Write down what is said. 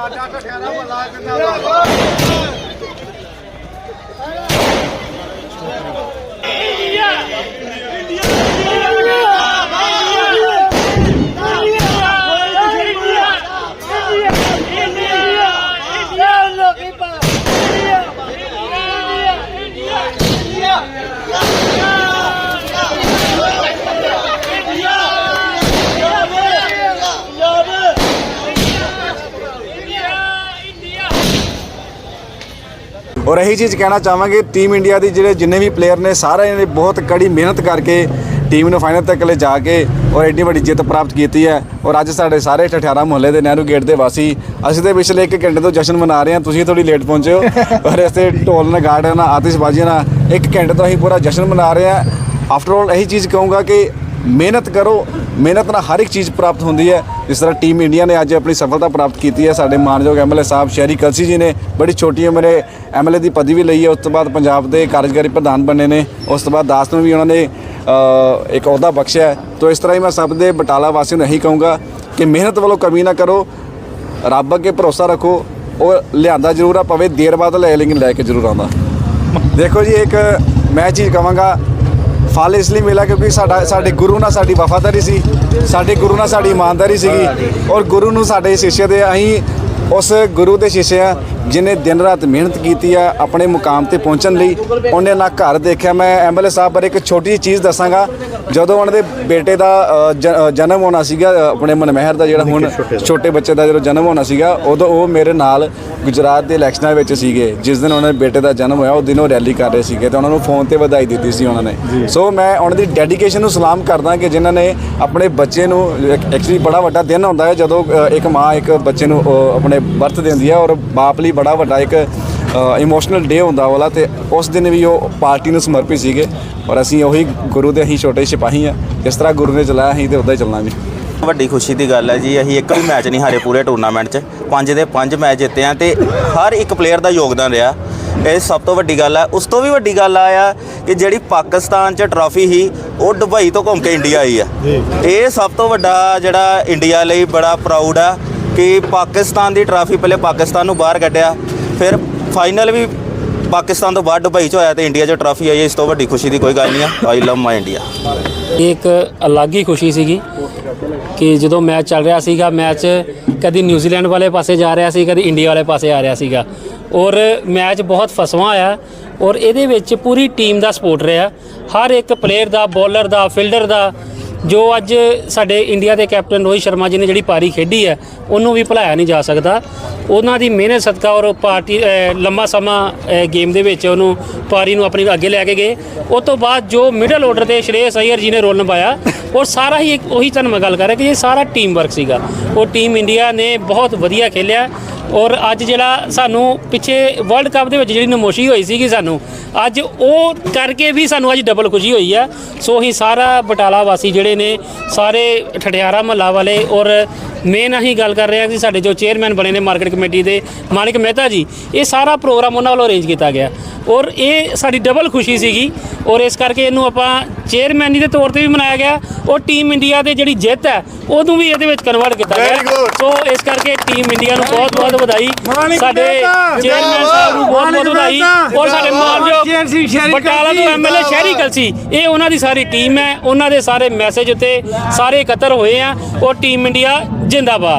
ਸਾਡਾ ਠਠਿਆਰਾ ਮੱਲਾ ਕਿੰਨਾ ਔਰ ਇਹੀ ਚੀਜ਼ ਕਹਿਣਾ ਚਾਹਾਂਗੇ ਟੀਮ ਇੰਡੀਆ ਦੀ ਜਿਹੜੇ ਜਿੰਨੇ ਵੀ ਪਲੇਅਰ ਨੇ ਸਾਰਿਆਂ ਨੇ ਬਹੁਤ ਕੜੀ ਮਿਹਨਤ ਕਰਕੇ ਟੀਮ ਨੂੰ ਫਾਈਨਲ ਤੱਕ ਲੈ ਜਾ ਕੇ ਔਰ ਐਡੀ ਵੱਡੀ ਜਿੱਤ ਪ੍ਰਾਪਤ ਕੀਤੀ ਹੈ। ਔਰ ਅੱਜ ਸਾਡੇ ਸਾਰੇ ਠਠਿਆਰਾ ਮੁਹੱਲੇ ਦੇ ਨਹਿਰੂ ਗੇਟ ਦੇ ਵਾਸੀ, ਅਸੀਂ ਤੇ ਪਿਛਲੇ 1 ਘੰਟੇ ਤੋਂ ਜਸ਼ਨ ਮਨਾ ਰਹੇ ਹਾਂ, ਤੁਸੀਂ ਥੋੜੀ ਲੇਟ ਪਹੁੰਚੇ ਹੋ। ਔਰ ਇਸੇ ਢੋਲ ਨਗਾੜ ਨਾਲ, ਆਤਿਸ਼ਬਾਜ਼ੀਆਂ ਨਾਲ 1 ਘੰਟੇ ਤੋਂ ਅਸੀਂ ਪੂਰਾ ਜਸ਼ਨ ਮਨਾ ਰਹੇ ਹਾਂ। ਆਫਟਰ ਆਲ ਇਹੀ ਚੀਜ਼ ਕਹੂੰਗਾ ਕਿ ਮਿਹਨਤ ਕਰੋ, ਮਿਹਨਤ ਨਾਲ ਹਰ ਇੱਕ ਚੀਜ਼ ਪ੍ਰਾਪਤ ਹੁੰਦੀ ਹੈ। ਜਿਸ ਤਰ੍ਹਾਂ ਟੀਮ ਇੰਡੀਆ ਨੇ ਅੱਜ ਆਪਣੀ ਸਫਲਤਾ ਪ੍ਰਾਪਤ ਕੀਤੀ ਹੈ। ਸਾਡੇ ਮਾਨਯੋਗ ਐਮਐਲਏ ਸਾਹਿਬ ਸ਼ਹਿਰੀ ਕਲਸੀ ਜੀ ਨੇ ਬੜੀ ਛੋਟੀ ਉਮਰੇ ਐਮਐਲਏ ਦੀ ਪਦਵੀ ਲਈ ਹੈ। ਉਸ ਤੋਂ ਬਾਅਦ ਪੰਜਾਬ ਦੇ ਕਾਰਜਕਾਰੀ ਪ੍ਰਧਾਨ ਬਣੇ ਨੇ। ਉਸ ਤੋਂ ਬਾਅਦ ਦਾਸ ਨੂੰ ਵੀ ਉਹਨਾਂ ਨੇ ਇੱਕ ਅਹੁਦਾ ਬਖਸ਼ਿਆ ਹੈ। ਇਸ ਤਰ੍ਹਾਂ ਹੀ ਮੈਂ ਸਭ ਦੇ ਬਟਾਲਾ ਵਾਸੀਆਂ ਨੂੰ ਇਹੀ ਕਹੂੰਗਾ ਕਿ ਮਿਹਨਤ ਵੱਲੋਂ ਕਮੀ ਨਾ ਕਰੋ। ਰੱਬ ਅੱਗੇ ਭਰੋਸਾ ਰੱਖੋ। ਉਹ ਲਿਆਂਦਾ ਜ਼ਰੂਰ ਆ ਪਵੇ ਦੇਰ ਬਾਅਦ ਲੈ, ਲੇਕਿਨ ਲੈ ਕੇ ਜ਼ਰੂਰ ਆਉਂਦਾ। ਦੇਖੋ ਜੀ, ਇੱਕ ਮੈਂ ਚੀਜ਼ ਕਹਾਂਗਾ ਫਲ ਇਸ ਲਈ ਮਿਲਿਆ ਕਿਉਂਕਿ ਸਾਡਾ ਸਾਡੇ ਗੁਰੂ ਨਾਲ ਸਾਡੀ ਵਫਾਦਾਰੀ ਸੀ, ਸਾਡੇ ਗੁਰੂ ਨਾਲ ਸਾਡੀ ਇਮਾਨਦਾਰੀ ਸੀਗੀ ਔਰ ਗੁਰੂ ਨੂੰ ਸਾਡੇ ਸ਼ਿਸ਼ੇ ਦੇ ਅਸੀਂ ਉਸ ਗੁਰੂ ਦੇ ਸ਼ਿਸ਼ੇ ਆ ਜਿਨੇ ਦਿਨ ਰਾਤ ਮਿਹਨਤ ਕੀਤੀ ਆ ਆਪਣੇ ਮੁਕਾਮ ਤੇ ਪਹੁੰਚਣ ਲਈ, ਉਹਨੇ ਨਾ ਘਰ ਦੇਖਿਆ। ਮੈਂ ਐਮਐਲਏ ਸਾਹਿਬ ਬਾਰੇ ਇੱਕ ਛੋਟੀ ਜਿਹੀ ਚੀਜ਼ ਦੱਸਾਂਗਾ। ਜਦੋਂ ਉਹਨਾਂ ਦੇ ਬੇਟੇ ਦਾ ਜਨਮ ਹੋਣਾ ਸੀਗਾ ਆਪਣੇ ਮਨਮਹਿਰ ਦਾ ਜਿਹੜਾ ਹੁਣ ਛੋਟੇ ਬੱਚੇ ਦਾ ਜਦੋਂ ਜਨਮ ਹੋਣਾ ਸੀਗਾ ਉਦੋਂ ਉਹ ਮੇਰੇ ਨਾਲ ਗੁਜਰਾਤ ਦੇ ਇਲੈਕਸ਼ਨਾਂ ਵਿੱਚ ਸੀਗੇ ਜਿਸ ਦਿਨ ਉਹਨਾਂ ਦੇ ਬੇਟੇ ਦਾ ਜਨਮ ਹੋਇਆ ਉਹ ਦਿਨ ਉਹ ਰੈਲੀ ਕਰ ਰਹੇ ਸੀਗੇ ਤੇ ਉਹਨਾਂ ਨੂੰ ਫੋਨ ਤੇ ਵਧਾਈ ਦਿੱਤੀ ਸੀ ਉਹਨਾਂ ਨੇ। ਸੋ ਮੈਂ ਉਹਨਾਂ ਦੀ ਡੈਡੀਕੇਸ਼ਨ ਨੂੰ ਸਲਾਮ ਕਰਦਾ ਕਿ ਜਿਨ੍ਹਾਂ ਨੇ ਆਪਣੇ ਬੱਚੇ ਨੂੰ ਐਕਚੁਅਲੀ ਬੜਾ ਵੱਡਾ ਦਿਨ ਹੁੰਦਾ ਹੈ ਜਦੋਂ ਇੱਕ ਮਾਂ ਇੱਕ ਬੱਚੇ ਨੂੰ ਆਪਣੇ ਬਰਥ ਦਿੰਦੀ ਹੈ ਔਰ ਬਾਪ ਲਈ ਬੜਾ ਵੱਡਾ ਇੱਕ ਇਮੋਸ਼ਨਲ ਡੇ ਹੁੰਦਾ ਵਾਲਾ ਤੇ ਉਸ ਦਿਨ ਵੀ ਉਹ ਪਾਰਟੀ ਨੂੰ ਸਮਰਪਿਤ ਸੀਗੇ ਔਰ ਅਸੀਂ ਉਹੀ ਗੁਰੂ ਦੇ ਅਸੀਂ ਛੋਟੇ ਸਿਪਾਹੀ ਆ। ਜਿਸ ਤਰ੍ਹਾਂ ਗੁਰੂ ਨੇ ਚਲਾਇਆ ਅਸੀਂ ਤੇ ਉਦਾਂ ਹੀ ਚੱਲਣਾ ਵੀ ਵੱਡੀ ਖੁਸ਼ੀ ਦੀ ਗੱਲ ਹੈ ਜੀ ਅਸੀਂ ਇੱਕ ਵੀ ਮੈਚ ਨਹੀਂ ਹਾਰੇ ਪੂਰੇ ਟੂਰਨਾਮੈਂਟ 'ਚ। ਪੰਜ ਦੇ ਪੰਜ ਮੈਚ ਜਿੱਤੇ ਆ ਤੇ ਹਰ ਇੱਕ ਪਲੇਅਰ ਦਾ ਯੋਗਦਾਨ ਰਿਹਾ। ਇਹ ਸਭ ਤੋਂ ਵੱਡੀ ਗੱਲ ਹੈ। ਉਸ ਤੋਂ ਵੀ ਵੱਡੀ ਗੱਲ ਆ ਕਿ ਜਿਹੜੀ ਪਾਕਿਸਤਾਨ 'ਚ ਟਰਾਫੀ ਸੀ ਉਹ ਦੁਬਈ ਤੋਂ ਘੁੰਮ ਕੇ ਇੰਡੀਆ ਆਈ ਆ। ਇਹ ਸਭ ਤੋਂ ਵੱਡਾ ਜਿਹੜਾ ਇੰਡੀਆ ਲਈ ਬੜਾ ਪ੍ਰਾਊਡ ਆ ਕਿ ਪਾਕਿਸਤਾਨ ਦੀ ਟਰਾਫੀ ਪਹਿਲੇ ਪਾਕਿਸਤਾਨ ਨੂੰ ਬਾਹਰ ਕੱਢਿਆ ਫਿਰ ਫਾਈਨਲ ਵੀ ਪਾਕਿਸਤਾਨ ਤੋਂ ਬਾਅਦ ਦੁਬਈ 'ਚ ਹੋਇਆ ਤੇ ਇੰਡੀਆ 'ਚ ਟਰਾਫੀ ਆਈ ਹੈ। ਇਸ ਤੋਂ ਵੱਡੀ ਖੁਸ਼ੀ ਦੀ ਕੋਈ ਗੱਲ ਨਹੀਂ ਆ। ਆਈ ਲਵ ਮਾਈ ਇੰਡੀਆ ਇਹ ਇੱਕ ਅਲੱਗ ਹੀ ਖੁਸ਼ੀ ਸੀਗੀ ਕਿ ਜਦੋਂ ਮੈਚ ਚੱਲ ਰਿਹਾ ਸੀਗਾ, ਮੈਚ ਕਦੀ ਨਿਊਜ਼ੀਲੈਂਡ ਵਾਲੇ ਪਾਸੇ ਜਾ ਰਿਹਾ ਸੀ, ਕਦੀ ਇੰਡੀਆ ਵਾਲੇ ਪਾਸੇ ਆ ਰਿਹਾ ਸੀਗਾ। ਔਰ ਮੈਚ ਬਹੁਤ ਫਸਵਾ ਆਇਆ ਔਰ ਇਹਦੇ ਵਿੱਚ ਪੂਰੀ ਟੀਮ ਦਾ ਸਪੋਰਟ ਰਿਹਾ। ਹਰ ਇੱਕ ਪਲੇਅਰ ਦਾ ਬੋਲਰ ਦਾ ਫੀਲਡਰ ਦਾ ਜੋ ਅੱਜ ਸਾਡੇ ਇੰਡੀਆ ਦੇ ਕੈਪਟਨ ਰੋਹਿਤ ਸ਼ਰਮਾ ਜੀ ਨੇ ਜਿਹੜੀ ਪਾਰੀ ਖੇਡੀ ਹੈ ਉਹਨੂੰ ਵੀ ਭੁਲਾਇਆ ਨਹੀਂ ਜਾ ਸਕਦਾ। ਉਹਨਾਂ ਦੀ ਮਿਹਨਤ ਸਦਕਾ ਔਰ ਪਾਰਟੀ ਅ, ਲੰਮਾ ਸਮਾਂ ਗੇਮ ਦੇ ਵਿੱਚ ਉਹਨੂੰ ਪਾਰੀ ਨੂੰ ਆਪਣੀ ਅੱਗੇ ਲੈ ਕੇ ਗਏ। ਉਸ ਤੋਂ ਬਾਅਦ ਜੋ ਮਿਡਲ ਆਰਡਰ ਤੇ ਸ਼੍ਰੇਯਸ ਅਈਅਰ ਜੀ ਨੇ ਰੋਲ ਨਿਭਾਇਆ ਔਰ ਸਾਰਾ ਹੀ ਉਹੀ ਤੁਹਾਨੂੰ ਮੈਂ ਗੱਲ ਕਰ ਰਿਹਾ ਕਿ ਇਹ ਸਾਰਾ ਟੀਮ ਵਰਕ ਸੀਗਾ। ਉਹ ਟੀਮ ਇੰਡੀਆ ਨੇ ਬਹੁਤ ਵਧੀਆ ਖੇਲਿਆ। ਔਰ ਅੱਜ ਜਿਹੜਾ ਸਾਨੂੰ ਪਿੱਛੇ ਵਰਲਡ ਕੱਪ ਦੇ ਵਿੱਚ ਜਿਹੜੀ ਨਮੋਸ਼ੀ ਹੋਈ ਸੀਗੀ ਸਾਨੂੰ, ਅੱਜ ਉਹ ਕਰਕੇ ਵੀ ਸਾਨੂੰ ਅੱਜ ਡਬਲ ਖੁਸ਼ੀ ਹੋਈ ਆ। ਸੋ ਅਸੀਂ ਸਾਰਾ ਬਟਾਲਾ ਵਾਸੀ ਜਿਹੜੇ ਨੇ, ਸਾਰੇ ਠਠਿਆਰਾ ਮਹੱਲਾ ਵਾਲੇ ਔਰ ਮੇਨ ਅਸੀਂ ਗੱਲ ਕਰ ਰਹੇ ਹਾਂ ਕਿ ਸਾਡੇ ਜੋ ਚੇਅਰਮੈਨ ਬਣੇ ਨੇ ਮਾਰਕੀਟ ਕਮੇਟੀ ਦੇ ਮਾਨਿਕ ਮਹਿਤਾ ਜੀ ਇਹ ਸਾਰਾ ਪ੍ਰੋਗਰਾਮ ਉਹਨਾਂ ਵੱਲੋਂ ਅਰੇਂਜ ਕੀਤਾ ਗਿਆ। ਔਰ ਇਹ ਸਾਡੀ ਡਬਲ ਖੁਸ਼ੀ ਸੀਗੀ। ਔਰ ਇਸ ਕਰਕੇ ਇਹਨੂੰ ਆਪਾਂ ਚੇਅਰਮੈਨੀ ਦੇ ਤੌਰ ਤੇ ਵੀ ਮਨਾਇਆ ਗਿਆ ਔਰ ਟੀਮ ਇੰਡੀਆ ਦੇ ਜਿਹੜੀ ਜਿੱਤ ਹੈ ਉਹਨੂੰ ਵੀ ਇਹਦੇ ਵਿੱਚ ਕਨਵਰਟ ਕੀਤਾ ਗਿਆ। ਸੋ ਇਸ ਕਰਕੇ ਟੀਮ ਇੰਡੀਆ ਨੂੰ ਬਹੁਤ ਬਹੁਤ ਵਧਾਈ। ਸਾਡੇ ਚੇਅਰਮੈਨ ਸਾਹਿਬ ਨੂੰ ਬਹੁਤ ਬਹੁਤ ਵਧਾਈ। ਔਰ ਸਾਡੇ ਮਾਨਯੋਗ ਬਟਾਲਾ ਤੋਂ ਐਮਐਲਏ ਸ਼ਹਿਰੀ ਕਲਸੀ ਇਹ ਉਹਨਾਂ ਦੀ ਸਾਰੀ ਟੀਮ ਹੈ। ਉਹਨਾਂ ਦੇ ਸਾਰੇ ਮੈਸੇਜ ਉੱਤੇ ਸਾਰੇ ਇਕੱਤਰ ਹੋਏ ਆ। ਔਰ ਟੀਮ ਇੰਡੀਆ जिंदाबाद